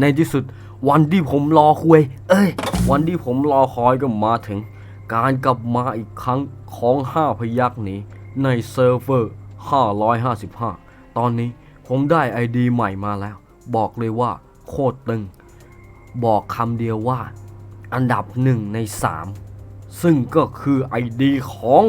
ในที่สุดวันที่ผมรอคุย เอ้ย วันที่ผมรอคอยก็มาถึง การกลับมาอีกครั้งของห้าพยักษ์นี้ ในเซิร์ฟเวอร์ 555 ตอนนี้ผมได้ไอดีใหม่มาแล้ว บอกเลยว่าโคตรตึง บอกคำเดียวว่า อันดับหนึ่งในสามซึ่งก็คือไอดีของ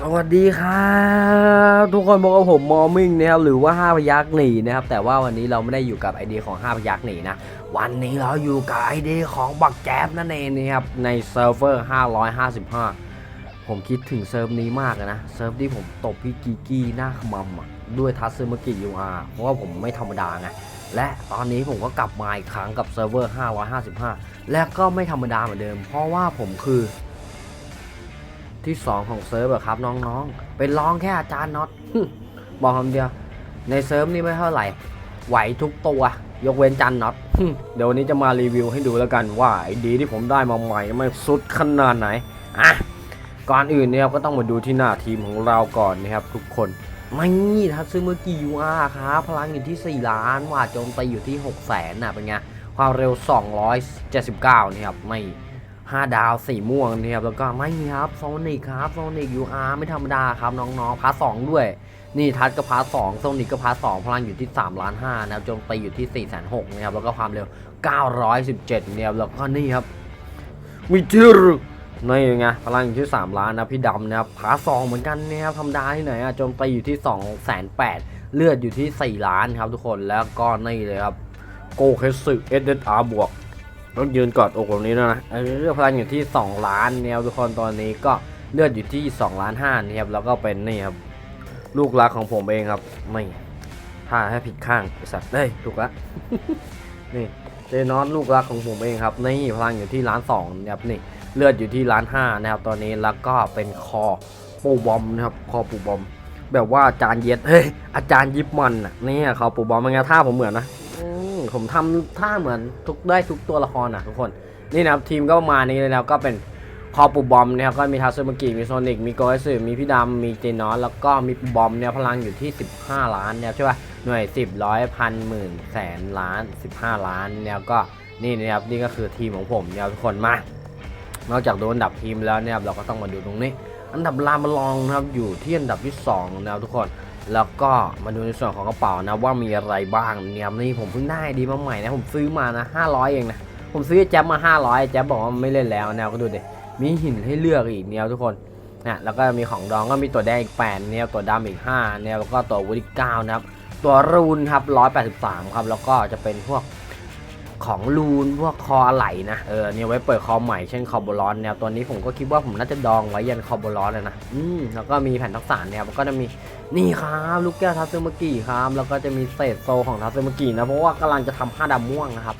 สวัสดีครับทุกคนบอกว่าผมมอมิงนะครับหรือว่า 5 พยักหนีนะครับ แต่ว่าวันนี้เราไม่ได้อยู่กับไอเดียของ 5 พยักหนีนะ วันนี้เราอยู่กับไอเดียของบักแจ๊บนั่นเองนะครับ ในเซิร์ฟเวอร์ 555 ผมคิดถึงเซิร์ฟนี้มากนะเซิร์ฟที่ผมตบพี่กีกี้หน้าขมำด้วยทัสซึมกิยูอาเพราะว่าผมไม่ธรรมดาไงและตอนนี้ผมก็กลับมาอีกครั้งกับเซิร์ฟเวอร์ 555 และก็ไม่ธรรมดาเหมือนเดิม เพราะว่าผมคือ ที่ 2 ของเซิร์ฟอะครับน้องๆ เป็นร้องแค่อาจารย์น็อตบอกคำเดียว ในเซิร์ฟนี่ไม่เท่าไหร่ ไหวทุกตัว ยกเว้นจันน็อตเดี๋ยววันนี้จะมารีวิวให้ดูแล้วกันว่าไอ้ดีที่ผมได้มาใหม่ไมันสุดขนาดไหนอะก่อนอื่นเนี่ยก็ต้องมาดูที่หน้าทีมของเราก่อนนะครับทุกคนไม่ทัตซึเมื่อกี้ยูอาครับพลังอยู่ที่ 4 ล้านว่าโจมตีอยู่ที่ 6 0 0แสนน่ะเป็นไงความเร็ว 279 นี่ครับไม่ 5 ดาว4ม่วงนี่ครับแล้วก็ไม่ครับโซนิกครับโซนิกยูอาร์ไม่ธรรมดาครับน้องๆพาร์ทสองด้วย นี่ทัดก็พาร์ทสองโซนิกก็พาร์ทสองพลังอยู่ที่3ล้าน5นะครับโจมตีอยู่ที่4 6 0 0 0นหกนะครับแล้วก็ความเร็ว 917เนี่ยครับแล้วก็นี่ครับวิจิรนี่ไงพลังอยู่ที่3ล้านนะพี่ดำนะครับพาร์ทสองเหมือนกันนะครับธรรมดาที่ไหนอะโจมตีอยู่ที่2 8 0 0 0เลือดอยู่ที่ 4 ล้านครับทุกคนแล้วก็นี่เลยครับโกเคสึเอสเดอาร์บวก ต้องยืนกอดอกแบบนี้ด้วยนะเลือดพลังอยู่ที่ 2 ล้านเนี่ยครับทุกคนตอนนี้ก็เลือดอยู่ที่2ล้าน5นะครับแล้วก็เป็นนี่ครับลูกรักของผมเองครับไม่ถ้าให้ผิดข้างไอสัตว์เฮ้ถูกละนี่เจนอนลูกรักของผมเองครับนี่พลังอยู่ที่ล้านสองนะครับนี่เลือดอยู่ที่ล้านห้านะครับตอนนี้แล้วก็เป็นคอปูบอมนะครับคอปูบอม แบบว่าอาจารย์เย็ดเฮ้ยอาจารย์ยิปมันอะนี่คอปูบอมเป็นไงท่าผมเหมือนนะ ผมทำท่าเหมือนทุกได้ทุกตัวละครนะทุกคนนี่นะครับทีมก็ประมาณนี้เลยนะครับก็เป็นคอปูบอมนะครับก็มีทัสเซอร์มากิมีโซนิกมีโกเอสึมีพี่ดำมีเจนอสแล้วก็มีปูบอมเนี่ยพลังอยู่ที่ 15 ล้านเนี่ยใช่ป่ะหน่วย 10ร้อยพันหมื่นแสนล้าน 15 ล้านเนี่ยก็นี่นะครับนี่ก็คือทีมของผมเนี่ยทุกคนมานอกจากดูอันดับทีมแล้วเนี่ยเราก็ต้องมาดูตรงนี้ อันดับลามาลองนะครับอยู่ที่อันดับที่สองนะครับทุกคน แล้วก็มาดูในส่วนของกระเป๋านะว่ามีอะไรบ้างเนี่ยนี่ผมเพิ่งได้ดีมาใหม่นะผมซื้อมานะ500เองนะผมซื้อแจ๊บมา 500แจ๊บบอกว่าไม่เล่นแล้วแนวก็ดูดิมีหินให้เลือกอีกเนี่ยทุกคนนะแล้วก็มีของดองก็มีตัวแดงอีก8เนี่ยตัวดำอีก5เนี่ยแล้วก็ตัววูดิก้านะครับตัวรูนครับ183ครับแล้วก็จะเป็นพวก ของรูนพวกคออะไหล่นะเออเนี่ยไว้เปิดคอใหม่เช่นคอโบลอนแนวตัวนี้ผมก็คิดว่าผมน่าจะดองไว้ยันคอโบลอนเลยนะอืมแล้วก็มีแผ่นทักษะเนี่ยก็จะมีนี่ครับลูกแก้วทัซึมกิครับแล้วก็จะมีเศษโซของทัซึมกินะเพราะว่ากำลังจะทำผ้าดำม่วงนะครับ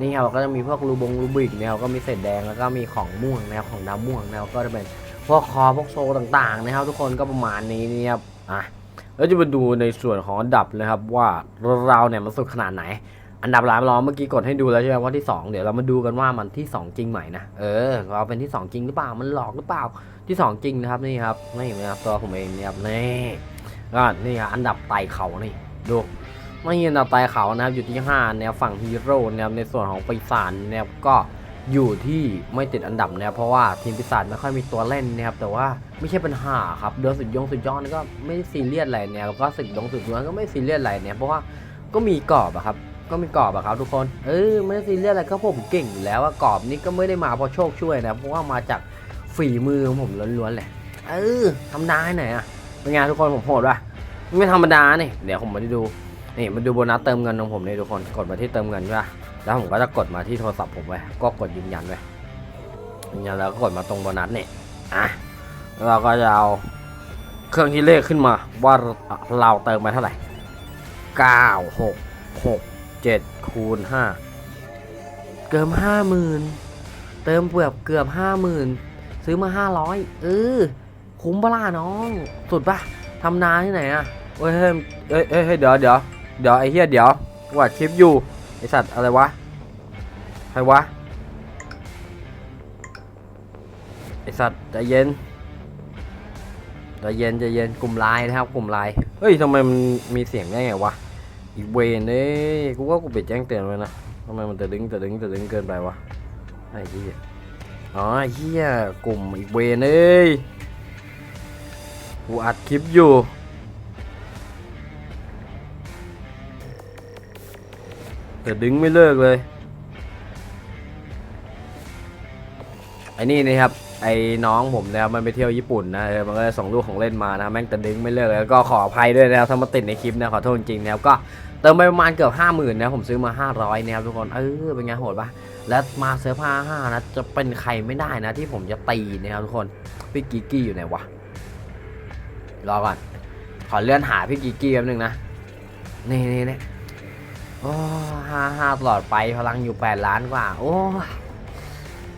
นี่ครับก็จะมีพวกรูบงรูบิกเนี่ยก็มีเศษแดงแล้วก็มีของม่วงแนะครับของดำม่วงแนะครับก็จะเป็นพวกคอพวกโซต่างๆนะครับ ทุกคนก็ประมาณนี้นี่ครับอะแล้วจะมาดูในส่วนของอันดับเลยครับว่าเราเนี่ยมันสุดขนาดไหน อันดับหลายรองเมื่อกี้กดให้ดูแล้วใช่ไหมว่าที่สองเดี๋ยวเรามาดูกันว่ามันที่สองจริงไหมนะเออเราเป็นที่สองจริงหรือเปล่ามันหลอกหรือเปล่าที่สองจริงนะครับนี่ครับนี่นะครับตัวผมเองนี่ครับนี่ก็นี่ครับอันดับไต่เขานี่ดูไม่อันดับไต่เขานะครับอยู่ที่5แนวฝั่งฮีโร่แนวในส่วนของปีศาจแนวก็อยู่ที่ไม่ติดอันดับนะครับเพราะว่าทีมปีศาจไม่ค่อยมีตัวเล่นนะครับแต่ว่าไม่ใช่ปัญหาครับเดือนสุดยงสุดยอดนี่ก็ไม่ซีเรียสอะไรเนี่ยแล้วก็สึกยงสุดยอก็ไม่ซีเรียสอะไรเนี่ยเพราะว่าก็มีกรอบอะครับ ก็มีกรอบอะครับทุกคน เออไม่ได้ซีเรียสอะไรก็ผมเก่งอยู่แล้วว่ากรอบนี้ก็ไม่ได้มาเพราะโชคช่วยนะเพราะว่ามาจากฝีมือของผมล้วนๆเลยเออทำได้หน่อยอะเป็นไงทุกคนผมโหดป่ะไม่ธรรมดาเนี่ยเดี๋ยวผมมาดูนี่มาดูโบนัสเติมเงินของผมนี่ทุกคนกดมาที่เติมเงินใช่ปะแล้วผมก็จะกดมาที่โทรศัพท์ผมไว้ก็กดยืนยันไว้ยืนยันแล้วก็กดมาตรงโบนัสเนี่ยอะแล้วเราก็จะเอาเครื่องที่เลขขึ้นมาว่าเราเติมไปเท่าไหร่เก้าหกหก เจ็ดคูณห้าเกือบห้าหมื่นเติมเกือบเกือบห้าหมื่นซื้อมาห้าร้อยเออ คุ้มปะล่ะน้อง สุดปะทำนาที่ไหนอะเฮ้ยเฮ้ยเฮ้ยเฮ้ยเดี๋ยวเดี๋ยวเดี๋ยวไอ้เหี้ยเดี๋ยวว่าคลิปอยู่ไอสัตว์อะไรวะใครวะไอสัตว์ใจเย็นใจเย็นใจเย็นกลุ่มไลน์นะครับกลุ่มไลน์เฮ้ยทำไมมันมีเสียงได้ไงวะ อีกเวนเอ้ยกูว่ากูปิดแจ้งเตือนไว้นะทำไมมันตะดึงตะดึงตะดึงเกินไปวะไอ้เหี้ยอ๋อไอ้เหี้ยกลุ่มอีกเวนเอ้ยกูอัดคลิปอยู่แต่ดึงไม่เลิกเลยไอ้นี่นะครับ ไอ้น้องผมนะครับมันไปเที่ยวญี่ปุ่นนะเออมันก็ส่งรูปของเล่นมานะแม่งแต่ดึงไม่เลิกเลยแล้วก็ขออภัยด้วยนะครับถ้ามาติดในคลิปนะขอโทษจริงนะครับก็เติมไปประมาณเกือบห้าหมื่นนะผมซื้อมาห้าร้อยนะครับทุกคนเออเป็นไงโหดปะแล้วมาเสื้อผ้าห้านะจะเป็นใครไม่ได้นะที่ผมจะตีนะครับทุกคนพี่กิกกี้อยู่ไหนวะรอก่อนขอเลื่อนหาพี่กิกกี้แป๊บนึงนะนี่นี่นี่โอ้ห้าห้าตลอดไปพลังอยู่แปดล้านกว่า โอ้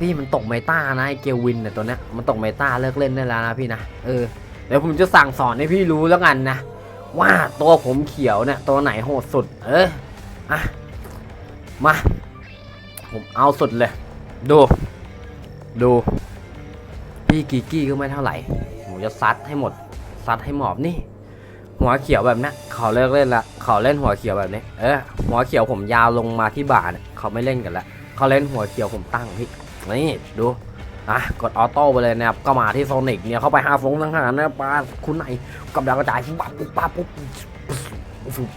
พี่มันตกเมตานะไอเกลวินเนี่ยตัวเนี้ยมันตกเมตาเลิกเล่นได้แล้วนะพี่นะเออเดี๋ยวผมจะสั่งสอนให้พี่รู้แล้วกันนะ ว่าตัวผมเขียวเนี่ยตัวไหนโหดสุด เอออะมาผมเอาสุดเลย ดู ดู พี่กีกี้ก็ไม่เท่าไหร่ผมจะซัดให้หมดซัดให้หมอบนี่ หัวเขียวแบบนี้เขาเลิกเล่นละเขาเล่นหัวเขียวแบบนี้เออหัวเขียวผมยาวลงมาที่บ่าเนี่ยเขาไม่เล่นกันละเขาเล่นหัวเขียวผมตั้งพี่ นี่ดูอะกดออโต้ไปเลยนะครับก็มาที่โซนิกเนี่ยเข้าไปหาฟงทั้งหารนะปาคุณไหนกับดาวกระจายปั๊บปุ๊บปั๊บปุ๊บปุ๊บ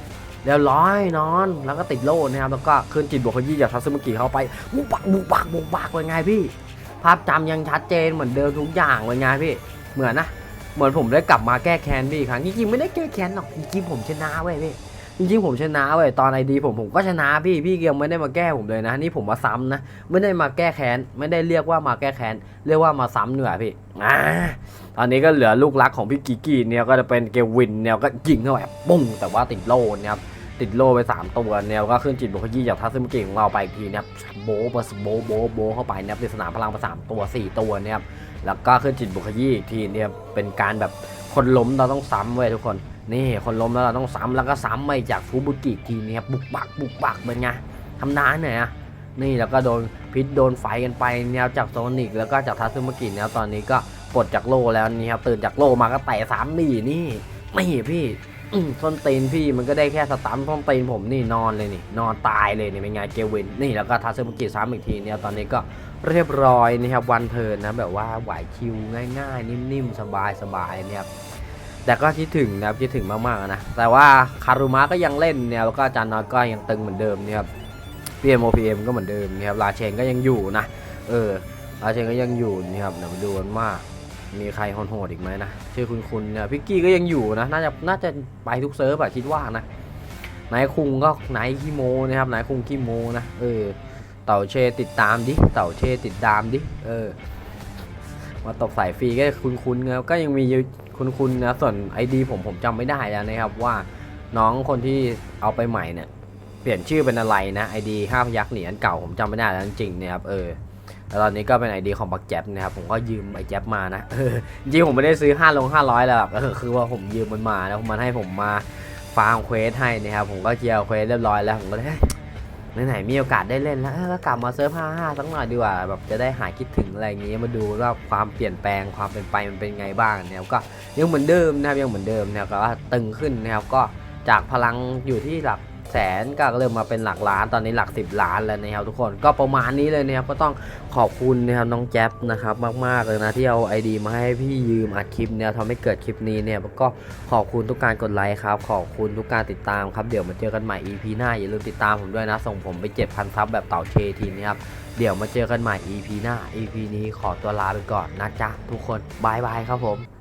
เรียบร้อยนอน แล้วก็ติดโล่นะครับแล้วก็ขึ้นจิตบวกขยี้จากทัศมกิเข้าไปบุกปักบุกปักบุกปักเป็นไงพี่ ภาพจำยังชัดเจนเหมือนเดิมทุกอย่างเป็นไงพี่ เหมือนนะ เหมือนผมได้กลับมาแก้แค้นพี่ครั้งจริงๆไม่ได้แก้แค้นหรอกจริงๆผมชนะเว้ยพี่ จริงๆผมชนะเว้ยตอนไอดีผมผมก็ชนะพี่พี่ยังไม่ได้มาแก้ผมเลยนะ นี่ผมมาซ้ำนะไม่ได้มาแก้แค้นไม่ได้เรียกว่ามาแก้แค้นเรียกว่ามาซ้ำเหนือพี่อ่าตอนนี้ก็เหลือลูกรักของพี่กิกี้เนี่ยก็จะเป็นเกวินเนี่ยก็ยิงเข้าไปปุ้งแต่ว่าติดโล่เนี่ยครับติดโล่ไป 3 ตัวเนี่ยก็ขึ้นจิตบุคยี่จากทัศนกิของเราไปอีกทีนะครับโบะบโบโบโบเข้าไปนะครับในสนามพลังไปสามตัว 4 ตัวเนี่ยครับแล้วก็ขึ้นจิตบุคยี่อีกทีเนี่ยเป็นการแบบ คนล้มเราต้องซ้ำเว้ยทุกคน นี่คนล้มแล้วเราต้องซ้ำแล้วก็ซ้ำไปจากฟูบุกิอีกทีนี่ยบุกบักบุกบักเป็นไงทำนานหน่อยอะนี่แล้วก็โดนพิษโดนไฟกันไปแนวจากโซนิกแล้วก็จากทัซึมากิแนวตอนนี้ก็ปลดจากโลแล้วนี่ครับตื่นจากโลมาก็แตะสามนี่นี่นี่พี่อืมส้นตีนพี่มันก็ได้แค่สตันส้นตีนผมนี่นอนเลยนี่ นอนตายเลยนี่เป็นไงเกวินนี่แล้วก็ทัซึมากิซ้ำอีกทีเนี่ยตอนนี้ก็เรียบร้อยนี่ครับวันเทินนะแบบว่าไหวคิวง่ายๆ นิ่มๆ สบายๆเนี่ยครับ แต่ก็คิดถึงนะครับคิดถึงมากๆนะ แต่ว่าคารุมะก็ยังเล่นเนี่ยแล้วก็จารย์น้อยก็ยังตึงเหมือนเดิมนี่ครับพีเอ็มโอพีเอ็มก็เหมือนเดิมนะครับราเชนก็ยังอยู่นะเออราเชนก็ยังอยู่นี่ครับเดี๋ยวมาดูกันว่ามีใครโหดอีกไหมนะชื่อคุณคุณเนี่ยพิกกี้ก็ยังอยู่นะน่าจะน่าจะไปทุกเซิร์ฟอะคิดว่านะนายคุงก็นายขี้โมนะครับนายคุงขี้โมนะเออเต่าเชติดตามดิเต่าเชติดตามดิเออมาตกสายฟรีก็คุณคุณครับก็ยังมี คุณคุณนะส่วนไอดีผมผมจำไม่ได้แล้วนะครับว่าน้องคนที่เอาไปใหม่เนี่ยเปลี่ยนชื่อเป็นอะไรนะไอดีห้าพยักษ์เหรียญเก่าผมจำไม่ได้แล้วจริงๆนะครับเออแล้วตอนนี้ก็เป็นไอดีของบักแจ๊บนะครับผมก็ยืมไอแจ๊บมานะจริงผมไม่ได้ซื้อ5ลง500แล้วหรอกก็คือว่าผมยืมมันมาแล้วมันให้ผมมาฟาร์มเควสให้นะครับผมก็เคลียร์เควสเรียบร้อยแล้วผมก็เลยเฮ้ย ไหนๆมีโอกาสได้เล่นแล้วก็กลับมาเซิร์ฟ55สักหน่อยดีกว่าแบบจะได้หายคิดถึงอะไรอย่างนี้มาดูว่าความเปลี่ยนแปลงความเป็นไปมันเป็นไงบ้างนะครับก็ยังเหมือนเดิมนะครับยังเหมือนเดิมนะครับก็ว่าตึงขึ้นนะครับก็จากพลังอยู่ที่หลัก แสนก็เริ่มมาเป็นหลักล้านตอนนี้หลัก 10 ล้านแล้วนะครับทุกคนก็ประมาณนี้เลยนะครับก็ต้องขอบคุณนะครับน้องแจ๊บนะครับมากๆเลยนะที่เอาไอดีมาให้พี่ยืมอัดคลิปเนี่ยทำให้เกิดคลิปนี้เนี่ยก็ขอบคุณทุกการกดไลค์ครับขอบคุณทุกการติดตามครับเดี๋ยวมาเจอกันใหม่ EP หน้าอย่าลืมติดตามผมด้วยนะส่งผมไป7,000ซับแบบเต่าเชทีนี้ครับเดี๋ยวมาเจอกันใหม่ EP หน้า EP นี้ขอตัวลาไปก่อนนะจ๊ะทุกคนบายบายครับผม